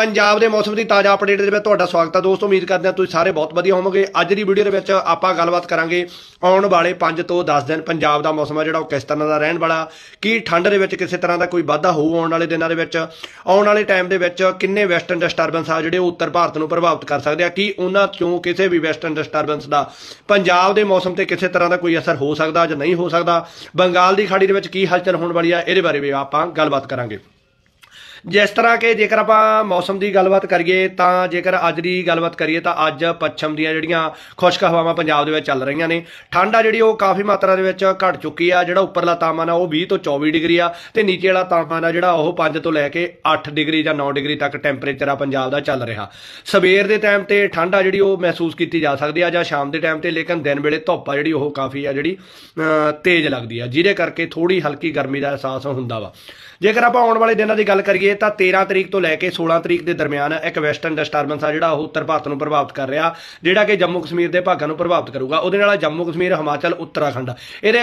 ਪੰਜਾਬ ਦੇ ਮੌਸਮ ਦੀ ਤਾਜ਼ਾ ਅਪਡੇਟ ਦੇ ਵਿੱਚ ਤੁਹਾਡਾ ਸਵਾਗਤ ਹੈ। ਦੋਸਤੋ, ਉਮੀਦ ਕਰਦੇ ਹਾਂ ਤੁਸੀਂ ਸਾਰੇ ਬਹੁਤ ਵਧੀਆ ਹੋਵੋਗੇ। ਅੱਜ ਦੀ ਵੀਡੀਓ ਦੇ ਵਿੱਚ ਆਪਾਂ ਗੱਲਬਾਤ ਕਰਾਂਗੇ ਆਉਣ ਵਾਲੇ 5 ਤੋਂ 10 ਦਿਨ ਪੰਜਾਬ ਦਾ ਮੌਸਮ ਹੈ, ਜਿਹੜਾ ਉਹ ਕਿਸ ਤਰ੍ਹਾਂ ਦਾ ਰਹਿਣ ਵਾਲਾ, ਕੀ ਠੰਡ ਦੇ ਵਿੱਚ ਕਿਸੇ ਤਰ੍ਹਾਂ ਦਾ ਕੋਈ ਵਾਧਾ ਹੋਊ ਆਉਣ ਵਾਲੇ ਦਿਨਾਂ ਦੇ ਵਿੱਚ, ਆਉਣ ਵਾਲੇ ਟਾਈਮ ਦੇ ਵਿੱਚ ਕਿੰਨੇ ਵੈਸਟਰਨ ਡਿਸਟਰਬੈਂਸ ਆ ਜਿਹੜੇ ਉਹ ਉੱਤਰ ਭਾਰਤ ਨੂੰ ਪ੍ਰਭਾਵਿਤ ਕਰ ਸਕਦੇ ਆ, ਕੀ ਉਹਨਾਂ ਚੋਂ ਕਿਸੇ ਵੀ ਵੈਸਟਰਨ ਡਿਸਟਰਬੈਂਸ ਦਾ ਪੰਜਾਬ ਦੇ ਮੌਸਮ ਤੇ ਕਿਸੇ ਤਰ੍ਹਾਂ ਦਾ ਕੋਈ ਅਸਰ ਹੋ ਸਕਦਾ ਜਾਂ ਨਹੀਂ ਹੋ ਸਕਦਾ, ਬੰਗਾਲ ਦੀ ਖਾੜੀ ਦੇ ਵਿੱਚ ਕੀ ਹਲਚਲ ਹੋਣ ਵਾਲੀ ਆ, ਇਹਦੇ ਬਾਰੇ ਵੀ ਆਪਾਂ ਗੱਲਬਾਤ ਕਰਾਂਗੇ। ਜਿਸ ਤਰ੍ਹਾਂ ਕਿ ਜੇਕਰ ਆਪਾਂ ਮੌਸਮ ਦੀ ਗੱਲਬਾਤ ਕਰੀਏ, ਤਾਂ ਜੇਕਰ ਅੱਜ ਦੀ ਗੱਲਬਾਤ ਕਰੀਏ, ਤਾਂ ਅੱਜ ਪੱਛਮ ਦੀਆਂ ਜਿਹੜੀਆਂ ਖੁਸ਼ਕ ਹਵਾਵਾਂ ਪੰਜਾਬ ਦੇ ਵਿੱਚ ਚੱਲ ਰਹੀਆਂ ਨੇ। ਠੰਡ ਆ ਜਿਹੜੀ, ਉਹ ਕਾਫੀ ਮਾਤਰਾ ਦੇ ਵਿੱਚ ਘਟ ਚੁੱਕੀ ਆ। ਜਿਹੜਾ ਉੱਪਰਲਾ ਤਾਪਮਾਨ ਆ, ਉਹ 20 ਤੋਂ 24 ਡਿਗਰੀ ਆ ਤੇ ਨੀਚੇ ਵਾਲਾ ਤਾਪਮਾਨ ਆ, ਜਿਹੜਾ ਉਹ 5 ਤੋਂ ਲੈ ਕੇ 8 ਡਿਗਰੀ ਜਾਂ 9 ਡਿਗਰੀ ਤੱਕ ਟੈਂਪਰੇਚਰ ਆ ਪੰਜਾਬ ਦਾ ਚੱਲ ਰਿਹਾ। ਸਵੇਰ ਦੇ ਟਾਈਮ ਤੇ ਠੰਡ ਆ ਜਿਹੜੀ, ਉਹ ਮਹਿਸੂਸ ਕੀਤੀ ਜਾ ਸਕਦੀ ਆ ਜਾਂ ਸ਼ਾਮ ਦੇ ਟਾਈਮ ਤੇ, ਲੇਕਿਨ ਦਿਨ ਵੇਲੇ ਧੁੱਪ ਆ ਜਿਹੜੀ, ਉਹ ਕਾਫੀ ਆ ਜਿਹੜੀ ਤੇਜ਼ ਲੱਗਦੀ ਆ। ਜਿਹਦੇ ਕਰਕੇ ਥੋੜੀ ਹਲਕੀ ਗਰਮੀ ਦਾ ਅਹਿਸਾਸ ਹੁੰਦਾ ਵਾ। ਜੇਕਰ ਆਪਾਂ ਆਉਣ ਵਾਲੇ ਦਿਨਾਂ ਦੀ ਗੱਲ ਕਰੀਏ ਤਾਂ 13 ਤਰੀਕ ਤੋਂ ਲੈ ਕੇ 16 ਤਰੀਕ ਦੇ ਦਰਮਿਆਨ ਇੱਕ ਵੈਸਟਰਨ ਡਿਸਟਰਬੈਂਸ ਆ ਜਿਹੜਾ ਉਹ ਉੱਤਰ ਭਾਰਤ ਨੂੰ ਪ੍ਰਭਾਵਿਤ ਕਰ ਰਿਹਾ, ਜਿਹੜਾ ਕਿ ਜੰਮੂ ਕਸ਼ਮੀਰ ਦੇ ਭਾਗਾਂ ਨੂੰ ਪ੍ਰਭਾਵਿਤ ਕਰੂਗਾ। ਉਹਦੇ ਨਾਲ ਜੰਮੂ ਕਸ਼ਮੀਰ, ਹਿਮਾਚਲ, ਉੱਤਰਾਖੰਡ। ਇਹਦੇ